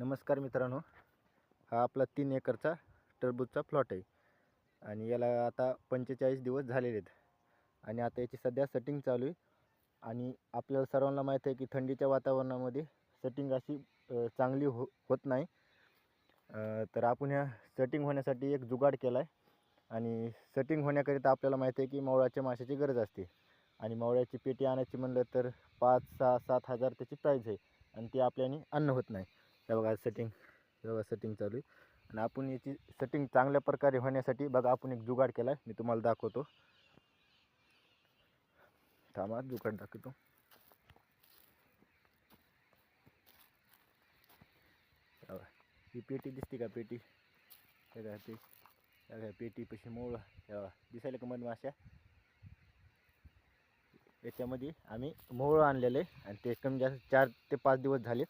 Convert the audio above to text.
नमस्कार मित्रांनो. हा आपला तीन एकरचा टरबूजचा प्लॉट आहे. आणि याला आता पंचेचाळीस दिवस झालेले आहेत. आणि आता याची सध्या सेटिंग चालू आहे. आणि आपल्याला सर्वांना माहीत आहे की थंडीच्या वातावरणामध्ये सेटिंग अशी चांगली हो होत नाही. तर आपण ह्या सेटिंग होण्यासाठी एक जुगाड केला आहे आणि सेटिंग होण्याकरिता आपल्याला माहिती आहे की मावळाच्या माशाची गरज असते. आणि मावळ्याची पेटी आणायची म्हणलं तर पाच सहा सात हजार त्याची प्राईज आहे. आणि ती आपल्याने अन्न होत नाही. हे बघा सेटिंग हे बघा सेटिंग चालू आहे. आणि आपण याची सेटिंग चांगल्या प्रकारे होण्यासाठी बघा आपण एक जुगाड केला आहे मी तुम्हाला दाखवतो. थांबा जुगाड दाखवतो. ही पेटी दिसते का पेटी? हे बघा ते हे पेटी पशी मूळ. दिसायला का मधमाशा याच्यामध्ये आम्ही मोहळं आणलेलं आहे. आणि ते कमी जास्त चार ते पाच दिवस झाले.